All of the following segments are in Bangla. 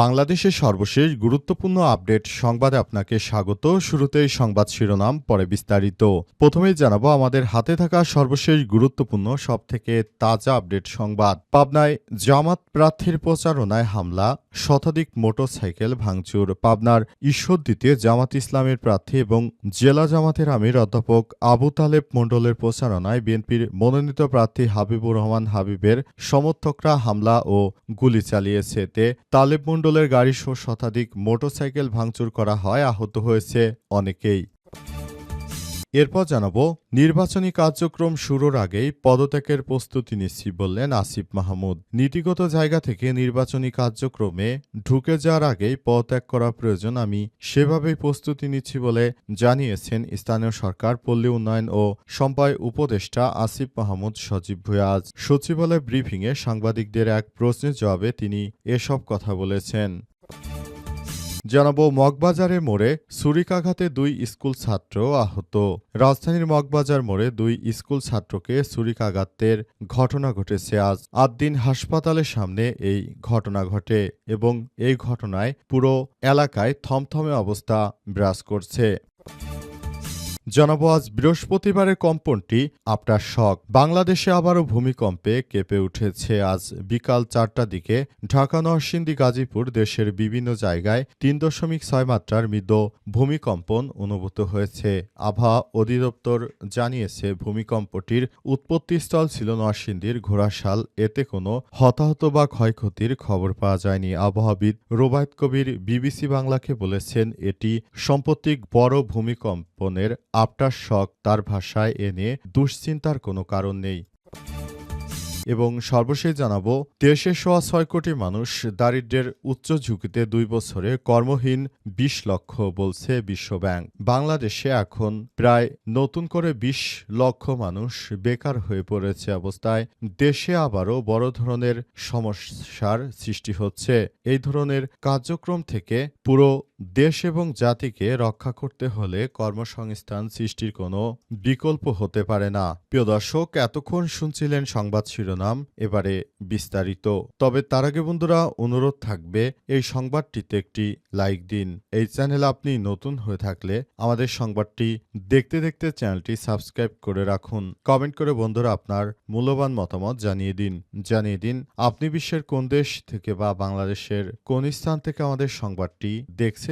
বাংলাদেশের সর্বশেষ গুরুত্বপূর্ণ আপডেট সংবাদে আপনাকে স্বাগত। শুরুতেই সংবাদ শিরোনাম, পরে বিস্তারিত। প্রথমেই জানাব, আমাদের হাতে থাকা সর্বশেষ গুরুত্বপূর্ণ, সবথেকে তাজা আপডেট সংবাদ। পাবনায় জামাত প্রার্থীর প্রচারণায় হামলা, শতাধিক মোটরসাইকেল ভাঙচুর। পাবনার ঈশ্বরদীতে জামাত ইসলামের প্রার্থী এবং জেলা জামাতের আমির অধ্যাপক আবু তালেব মণ্ডলের প্রচারণায় বিএনপির মনোনীত প্রার্থী হাবিবুর রহমান হাবিবের সমর্থকরা হামলা ও গুলি চালিয়েছে। এতে তালেব মণ্ডলের গাড়িসহ শতাধিক মোটরসাইকেল ভাঙচুর করা হয় আহত হয়েছে অনেকেই। এরপর জানাব, নির্বাচনী কার্যক্রম শুরুর আগেই পদত্যাগের প্রস্তুতি নিচ্ছি বললেন আসিফ মাহমুদ। নীতিগত জায়গা থেকে নির্বাচনী কার্যক্রমে ঢুকে যাওয়ার আগেই পদত্যাগ করা প্রয়োজন আমি সেভাবেই প্রস্তুতি নিচ্ছি বলে জানিয়েছেন স্থানীয় সরকার, পল্লী উন্নয়ন ও সম্পায় উপদেষ্টা আসিফ মাহমুদ সজীব ভুয়া আজ সচিবালয় ব্রিফিংয়ে সাংবাদিকদের এক প্রশ্নের জবাবে তিনি এসব কথা বলেছেন। জানাব মগবাজারের মোড়ে ছুরিকাঘাতে দুই স্কুল ছাত্র আহত। রাজধানীর মগবাজার মোড়ে দুই স্কুল ছাত্রকে ছুরিকাঘাতের ঘটনা ঘটেছে। আজ আদ্দিন হাসপাতালের সামনে এই ঘটনা ঘটে এবং এই ঘটনায় পুরো এলাকায় থমথমে অবস্থা বিরাজ করছে। জানাব আজ বৃহস্পতিবারের কম্পনটি আপনার শখ। বাংলাদেশে আবারও ভূমিকম্পে কেঁপে উঠেছে আজ বিকাল চারটার দিকে ঢাকা, নরসিংদী, গাজীপুর দেশের বিভিন্ন জায়গায় তিন দশমিক ছয় মাত্রার মৃদ ভূমিকম্পন অনুভূত হয়েছে। আবহাওয়া অধিদপ্তর জানিয়েছে, ভূমিকম্পটির উৎপত্তিস্থল ছিল নরসিংদীর ঘোড়াশাল। এতে কোনো হতাহত বা ক্ষয়ক্ষতির খবর পাওয়া যায়নি। আবহাওয়াবিদ রোবায়ত কবির বিবিসি বাংলাকে বলেছেন, এটি সাম্প্রতিক বড় ভূমিকম্পনের আফটার শক তার ভাষায় এনে দুশ্চিন্তার কোনো কারণ নেই। এবং সর্বশেষ জানাব, দেশে সোয়া ছয় কোটি মানুষ দারিদ্র্যের উচ্চ ঝুঁকিতে দুই বছরে কর্মহীন বিশ লক্ষ বলছে বিশ্বব্যাংক। বাংলাদেশে এখন প্রায় নতুন করে বিশ লক্ষ মানুষ বেকার হয়ে পড়েছে অবস্থায়। দেশে আবারও বড় ধরনের সমস্যার সৃষ্টি হচ্ছে। এই ধরনের কার্যক্রম থেকে পুরো দেশ এবং জাতিকে রক্ষা করতে হলে কর্মসংস্থান সৃষ্টির কোনো বিকল্প হতে পারে না। প্রিয় দর্শক, এতক্ষণ শুনছিলেন সংবাদ শিরোনাম, এবারে বিস্তারিত। তবে তার আগে বন্ধুরা, অনুরোধ থাকবে, এই সংবাদটিতে একটি লাইক দিন। এই চ্যানেল আপনি নতুন হয়ে থাকলে আমাদের সংবাদটি দেখতে দেখতে চ্যানেলটি সাবস্ক্রাইব করে রাখুন। কমেন্ট করে বন্ধুরা আপনার মূল্যবান মতামত জানিয়ে দিন। জানিয়ে দিন, আপনি বিশ্বের কোন দেশ থেকে বা বাংলাদেশের কোন স্থান থেকে আমাদের সংবাদটি দেখছেন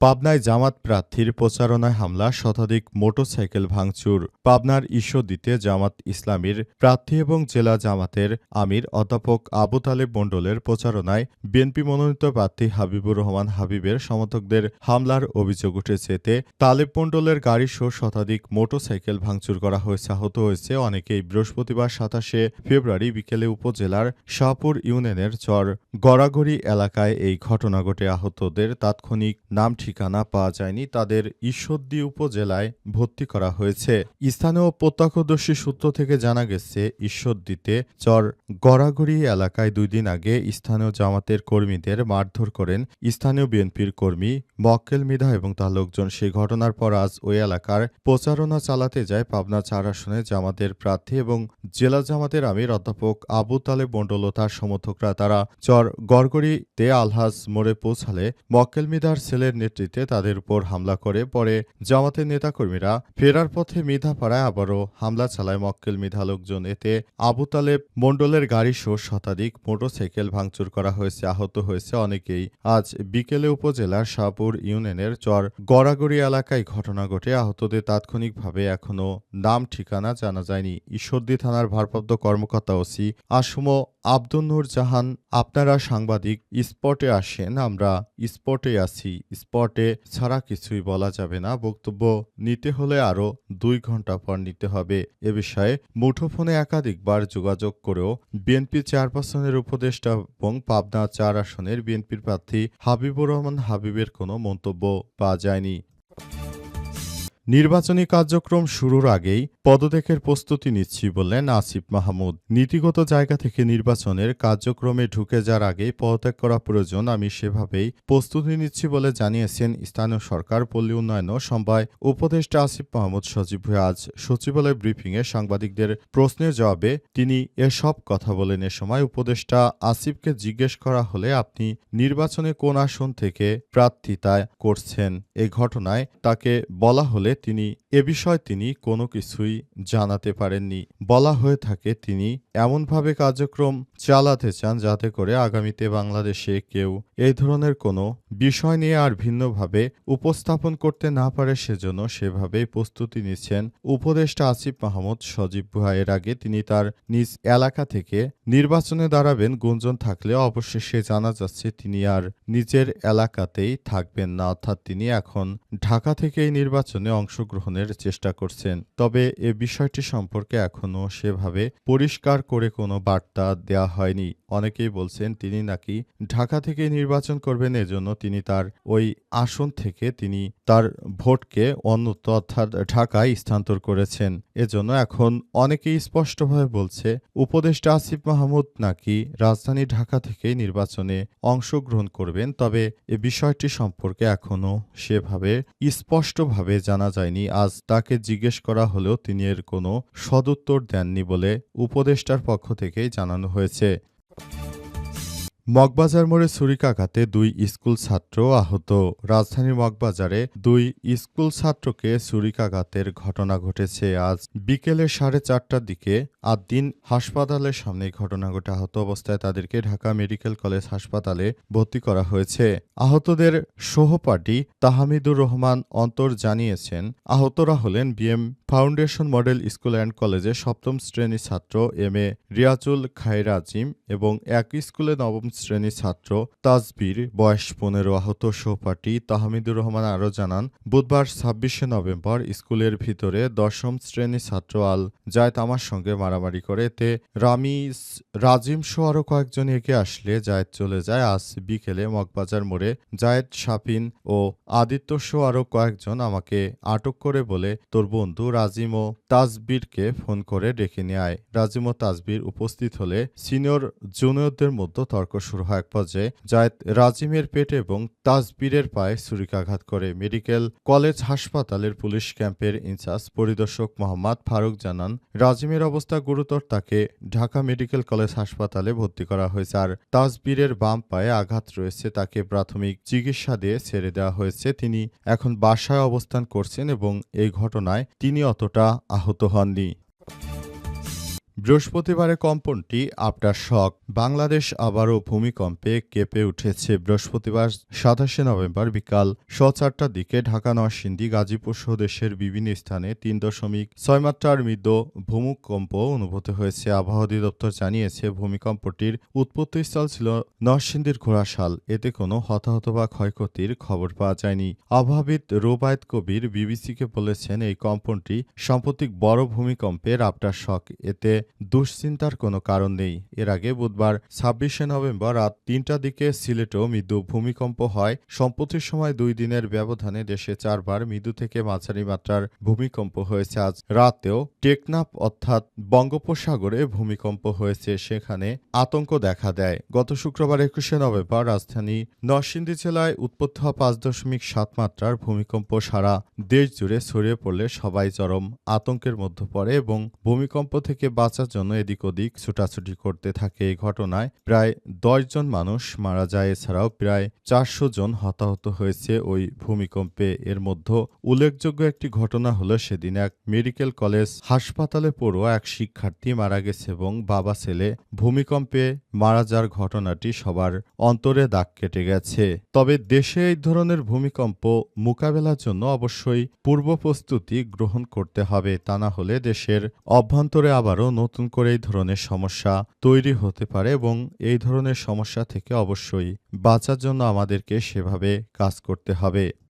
পাবনায় জামাত প্রার্থীর প্রচারণায় হামলা, শতাধিক মোটরসাইকেল ভাঙচুর। পাবনার দিতে জামাত ইসলামীর প্রার্থী এবং জেলা জামাতের আমির অধ্যাপক আবু তালেব মণ্ডলের প্রচারণায় বিএনপি মনোনীত প্রার্থী হাবিবুর রহমান হাবিবের সমর্থকদের হামলার অভিযোগ উঠেছে। এতে তালেব মণ্ডলের গাড়ি গাড়িসহ শতাধিক মোটরসাইকেল ভাঙচুর করা হয়েছে, আহত হয়েছে অনেকেই। বৃহস্পতিবার সাতাশে ফেব্রুয়ারি বিকেলে উপজেলার শাহপুর ইউনিয়নের চর গড়াগড়ি এলাকায় এই ঘটনা ঘটে। আহতদের তাৎক্ষণিক নাম ঠিকানা পাওয়া যায়নি, তাদের ঈশ্বরদী উপজেলায় ভর্তি করা হয়েছে। স্থানীয় প্রত্যক্ষদর্শী সূত্র থেকে জানা গেছে, ঈশ্বরদীতে চর গড়াগড়ি এলাকায় দুই দিন আগে স্থানীয় জামাতের কর্মীদের মারধর করেন স্থানীয় বিএনপির কর্মী মক্কেল মিধা এবং তার লোকজন। সেই ঘটনার পর আজ ওই এলাকার প্রচারণা চালাতে যায় পাবনা চার আসনে জামাতের প্রার্থী এবং জেলা জামাতের আমির অধ্যাপক আবু তালেব মণ্ডল ও তার সমর্থকরা। তারা চর গড়গড়িতে আলহাজ মোড়ে পৌঁছালে মক্কেল মিধার ছেলের নেতৃত্বে তাদের উপর হামলা করে পরে জামাতের নেতাকর্মীরা ফেরার পথে মিধাপাড়ায় আবারও হামলা চালায় মক্কেল মিধা লোকজন। এতে আবু তালেব মণ্ডলের গাড়ি সহ শতাধিক মোটরসাইকেল ভাঙচুর করা হয়েছে, আহত হয়েছে অনেকেই। আজ বিকেলে উপজেলার শাহপুর ইউনিয়নের চর গড়াগড়ি এলাকায় ঘটনা ঘটে। আহতদের তাৎক্ষণিকভাবে এখনও নাম ঠিকানা জানা যায়নি। ঈশ্বরদী থানার ভারপ্রাপ্ত কর্মকর্তা ওসি আসম আব্দুল নূর জাহান, আপনারা সাংবাদিক স্পটে আসেন, আমরা স্পটে আছি। স্পটে ছাড়া কিছুই বলা যাবে না। বক্তব্য, নিতে হলে আরও দুই ঘণ্টা পর নিতে হবে। এ বিষয়ে মুঠোফোনে একাধিকবার যোগাযোগ করেও বিএনপি চেয়ারপারসনের উপদেষ্টা এবং পাবনা চার আসনের বিএনপির প্রার্থী হাবিবুর রহমান হাবিবের কোনো মন্তব্য পাওয়া যায়নি। নির্বাচনী কার্যক্রম শুরুর আগেই পদত্যাগের প্রস্তুতি নিচ্ছি বললেন আসিফ মাহমুদ। নীতিগত জায়গা থেকে নির্বাচনের কার্যক্রমে ঢুকে যাওয়ার আগেই পদত্যাগ করা প্রয়োজন, আমি সেভাবেই প্রস্তুতি নিচ্ছি বলে জানিয়েছেন স্থানীয় সরকার। পল্লী উন্নয়ন ও সমবায় উপদেষ্টা আসিফ মাহমুদ ভুঁইয়া আজ সচিবালয় ব্রিফিংয়ে সাংবাদিকদের প্রশ্নের জবাবে তিনি এসব কথা বলেন। এ সময় উপদেষ্টা আসিফকে জিজ্ঞেস করা হলে আপনি নির্বাচনে কোন আসন থেকে প্রার্থিতা করছেন? এ ঘটনায় তাকে বলা হলে তিনি, এ বিষয়ে তিনি কোনো কিছুই জানাতে পারেননি। বলা হয়ে থাকে, তিনি এমনভাবে কার্যক্রম চালাতে চান যাতে করে আগামীতে বাংলাদেশে কেউ এই ধরনের কোনো বিষয় নিয়ে আর ভিন্নভাবে উপস্থাপন করতে না পারে। সেজন্য সেভাবেই প্রস্তুতি নিচ্ছেন উপদেষ্টা আসিফ মাহমুদ সজীব ভুয়া আগে তিনি তার নিজ এলাকা থেকে নির্বাচনে দাঁড়াবেন, গুঞ্জন থাকলেও অবশেষে জানা যাচ্ছে তিনি আর নিজের এলাকাতেই থাকবেন না। অর্থাৎ তিনি এখন ঢাকা থেকেই নির্বাচনে অংশগ্রহণের চেষ্টা করছেন। তবে এ বিষয়টি সম্পর্কে এখনও সেভাবে পরিষ্কার করে কোনো বার্তা দেওয়া হয়নি। অনেকেই বলছেন তিনি নাকি ঢাকা থেকে নির্বাচন করবেন, এজন্য তিনি তার ওই আসন থেকে তিনি তার ভোটকে অন্যত্র অর্থাৎ ঢাকায় স্থানান্তর করেছেন। এজন্য এখন অনেকেই স্পষ্টভাবে বলছে, উপদেষ্টা আসিফ মাহমুদ নাকি রাজধানী ঢাকা থেকে নির্বাচনে অংশগ্রহণ করবেন, তবে এ বিষয়টি সম্পর্কে এখনও সেভাবে স্পষ্টভাবে জানা যায়নি। আজ তাকে জিজ্ঞেস করা হলেও তিনি এর কোনো সদুত্তর দেননি বলে উপদেষ্টার পক্ষ থেকেই জানানো হয়েছে। মগবাজার মোড়ে ছুরিকাঘাতে দুই স্কুল ছাত্র আহত। রাজধানীর মগবাজারে দুই স্কুল ছাত্রকে ছুরিকাঘাতের ঘটনা ঘটেছে। আজ বিকেলে সাড়ে চারটার দিকে দিন হাসপাতালের সামনে ঘটনা ঘটে আহত অবস্থায় তাদেরকে ঢাকা মেডিকেল কলেজ হাসপাতালে ভর্তি করা হয়েছে। আহতদের সহপাঠী তাহামিদুর রহমান অন্তর জানিয়েছেন, আহতরা হলেন BM foundation model school and কলেজে সপ্তম শ্রেণির ছাত্র এম এ রিয়াজুল খায়রাজিম এবং একই স্কুলে নবম শ্রেণির ছাত্র তাজবির, বয়স পনেরো, আহত সহপাঠী তাহমিদুর রহমান আরও জানান, বুধবার ছাব্বিশে নভেম্বর স্কুলের ভিতরে দশম শ্রেণির ছাত্র আল জায়দ আমার সঙ্গে মারামারি করে। এতে রামি রাজিম সহ আরও কয়েকজন এগিয়ে আসলে জায়দ চলে যায়। আজ বিকেলে মগবাজার মোড়ে জায়েদ শাপিন ও আদিত্য সহ আরও কয়েকজন আমাকে আটক করে বলে তোর বন্ধু রাজিম ও তাজবিরকে ফোন করে ডেকে নিয়ে আয়। রাজিম ও তাজবির উপস্থিত হলে সিনিয়র জুনিয়রদের মধ্যে তর্ক শুরু হয়। এক পর্যায়ে জায়েদ রাজিমের পেটে এবং তাজবিরের পায়ে ছুরিকাঘাত করে। মেডিকেল কলেজ হাসপাতালের পুলিশ ক্যাম্পের ইনচার্জ পরিদর্শক মোহাম্মদ ফারুক জানান, রাজিমের অবস্থা গুরুতর, তাকে ঢাকা মেডিকেল কলেজ হাসপাতালে ভর্তি করা হয়েছে। আর তাজবিরের বাম পায়ে আঘাত রয়েছে, তাকে প্রাথমিক চিকিৎসা দিয়ে ছেড়ে দেওয়া হয়েছে। তিনি এখন বাসায় অবস্থান করছেন এবং এই ঘটনায় তিনি অতটা আহত হননি। বৃহস্পতিবারে কম্পনটি আফটার শক বাংলাদেশ আবারও ভূমিকম্পে কেঁপে উঠেছে বৃহস্পতিবার, সাতাশে নভেম্বর বিকাল স চারটার দিকে। ঢাকা, নরসিংদী, গাজীপুর সহ দেশের বিভিন্ন স্থানে তিন দশমিক ছয় মাত্রার মৃদু ভূমিকম্প অনুভূত হয়েছে। আবহাওয়া অধিদপ্তর জানিয়েছে, ভূমিকম্পটির উৎপত্তিস্থল ছিল নরসিংদীর ঘোড়াশাল। এতে কোনো হতাহত বা ক্ষয়ক্ষতির খবর পাওয়া যায়নি। আবহাবিদ রোবায়ত কবির বিবিসিকে বলেছেন, এই কম্পনটি সাম্প্রতিক বড় ভূমিকম্পের আফটার শক এতে দুশ্চিন্তার কোনো কারণ নেই। এর আগে বুধবার ছাব্বিশে নভেম্বর রাত তিনটার দিকে সিলেটেও মৃদু ভূমিকম্প হয়। সম্প্রতির সময় দুই দিনের ব্যবধানে দেশে চারবার মৃদু থেকে মাঝারি মাত্রার ভূমিকম্প হয়েছে। আজ রাতেও টেকনাফ অর্থাৎ বঙ্গোপসাগরে ভূমিকম্প হয়েছে। সেখানে আতঙ্ক দেখা দেয়। গত শুক্রবার একুশে নভেম্বর রাজধানী নরসিংদী জেলায় উৎপত্তি হওয়া পাঁচ দশমিক সাত মাত্রার ভূমিকম্প সারা দেশ জুড়ে ছড়িয়ে পড়লে সবাই চরম আতঙ্কের মধ্যে পড়ে এবং ভূমিকম্প থেকে বাঁচার জন্য এদিক ওদিক ছুটাছুটি করতে থাকে এই ঘটনায়। প্রায় দশ জন মানুষ মারা যায়। এছাড়াও প্রায় চারশো জন হতাহত হয়েছে ওই ভূমিকম্পে। এর মধ্যে উল্লেখযোগ্য একটি ঘটনা হলো সেদিন এক মেডিকেল কলেজ হাসপাতালে পড়ুয়া এক শিক্ষার্থী মারা গেছে এবং বাবা ছেলে ভূমিকম্পে মারা যাওয়ার ঘটনাটি সবার অন্তরে দাগ কেটে গেছে। তবে দেশে এই ধরনের ভূমিকম্প মোকাবেলার জন্য অবশ্যই পূর্ব প্রস্তুতি গ্রহণ করতে হবে। তা না হলে দেশের অভ্যন্তরে আবারও নতুন করে এই ধরনের সমস্যা তৈরি হতে পারে এবং এই ধরনের সমস্যা থেকে অবশ্যই বাঁচার জন্য আমাদেরকে সেভাবে কাজ করতে হবে।